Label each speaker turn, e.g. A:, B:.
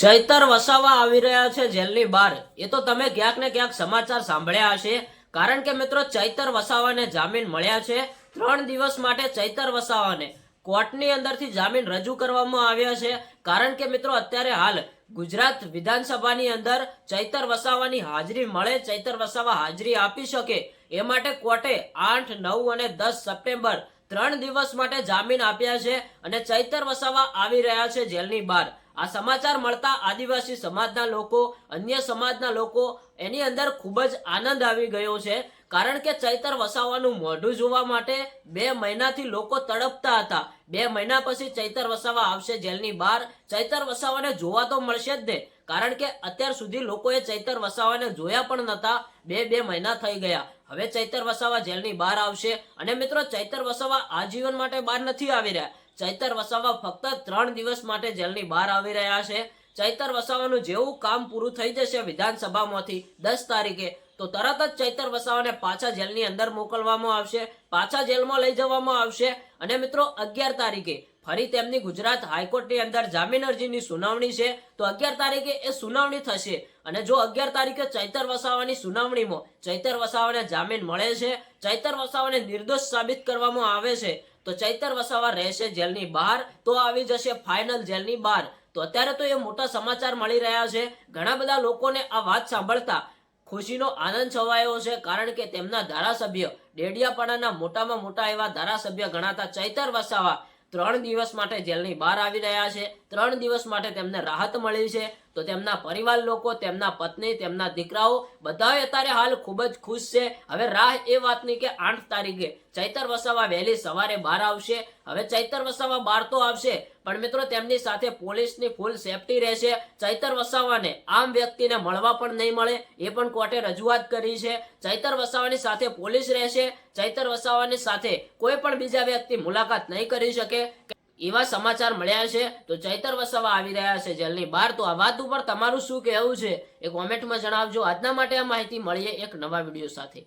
A: ચૈતર વસાવા આવી રહ્યા છે જેલની બહાર. એ તો તમે ક્યાંક ને ક્યાંક સમાચાર સાંભળ્યા હશે. કારણ કે મિત્રો, ચૈતર વસાવાને જામીન મળ્યા છે. ત્રણ દિવસ માટે ચૈતર વસાવાને કોર્ટની અંદરથી જામીન રજૂ કરવામાં આવ્યા છે. કારણ કે મિત્રો, અત્યારે હાલ ગુજરાત વિધાનસભાની અંદર ચૈતર વસાવાની હાજરી મળે, ચૈતર વસાવા હાજરી આપી શકે. એ માટે કોર્ટે આઠ, નવ અને દસ સપ્ટેમ્બર ત્રણ દિવસ માટે જામીન આપ્યા છે અને ચૈતર વસાવા આવી રહ્યા છે જેલની બહાર. આ સમાચાર મળતા આદિવાસી સમાજના લોકો, અન્ય સમાજના લોકો એની અંદર ખૂબ જ આનંદ આવી ગયો છે. કારણ કે ચૈતર વસાવાનું મોઢું જોવા માટે બે મહિનાથી લોકો તડપતા હતા. બે મહિના પછી ચૈતર વસાવા આવશે જેલની બહાર. ચૈતર વસાવાને જોવા તો મળશે જ ને. કારણ કે અત્યાર સુધી લોકોએ ચૈતર વસાવાને જોયા પણ નતા. બે બે મહિના થઈ ગયા. હવે ચૈતર વસાવા જેલની બહાર આવશે. અને મિત્રો, ચૈતર વસાવા આજીવન માટે બહાર નથી આવી રહ્યા. ચૈતર વસાવા ફક્ત ત્રણ દિવસ માટે જેલની બહાર આવી રહ્યા છે. ચૈતર વસાવાનું જેવું કામ પૂરું થઈ જશે વિધાનસભામાંથી દસ તારીખે. તો તરત જ ચૈતર વસાવાને પાછા જેલની અંદર મોકલવામાં આવશે, પાછા જેલમાં લઈ જવામાં આવશે અને મિત્રો અગિયાર તારીખે ફરી તેમની ગુજરાત હાઈકોર્ટની અંદર જામીન અરજીની સુનાવણી છે. તો અગિયાર તારીખે એ સુનાવણી થશે અને જો અગિયાર તારીખે ચૈતર વસાવાની સુનાવણીમાં ચૈતર વસાવાને જામીન મળે છે, ચૈતર વસાવાને નિર્દોષ સાબિત કરવામાં આવે છે તો ચૈતર વસાવા રહેશે જેલની બહાર, તો આવી જશે ફાઇનલ જેલની બહાર. તો અત્યારે તો એ મોટા સમાચાર મળી રહ્યા છે. ઘણા બધા લોકોને આ વાત સાંભળતા ખુશીનો આનંદ છવાયો છે, કારણ કે તેમના ધારાસભ્ય ડેડિયાપાડાના મોટામાં મોટા એવા ધારાસભ્ય ગણાતા ચૈતર વસાવા ત્રણ દિવસ માટે જેલની બહાર આવી રહ્યા છે. ત્રણ દિવસ માટે તેમને રાહત મળી છે. તો તેમના પરિવાર લોકો, તેમના પત્ની, તેમના દીકરાઓ બધા અત્યારે હાલ ખૂબ જ ખુશ છે. હવે રાહ એ વાતની કે આઠ તારીખે ચૈતર વસાવા વહેલી સવારે બહાર આવશે. હવે ચૈતર વસાવા બહાર તો આવશે, પણ મિત્રો તેમની સાથે પોલીસની ફૂલ સેફટી રહેશે. ચૈતર વસાવાને આમ વ્યક્તિને મળવા પણ નહીં મળે, એ પણ કોર્ટે રજૂઆત કરી છે. ચૈતર વસાવાની સાથે પોલીસ રહેશે. ચૈતર વસાવાની સાથે કોઈ પણ બીજા વ્યક્તિ મુલાકાત નહીં કરી શકે. એવા સમાચાર મળ્યા છે, તો ચૈતર વસાવા આવી રહ્યા છે જેલની બહાર. તો આ વાત ઉપર તમારું શું કહેવું છે એ કોમેન્ટમાં જણાવજો. આજના માટે આ માહિતી મળીએ એક નવા વીડિયો સાથે.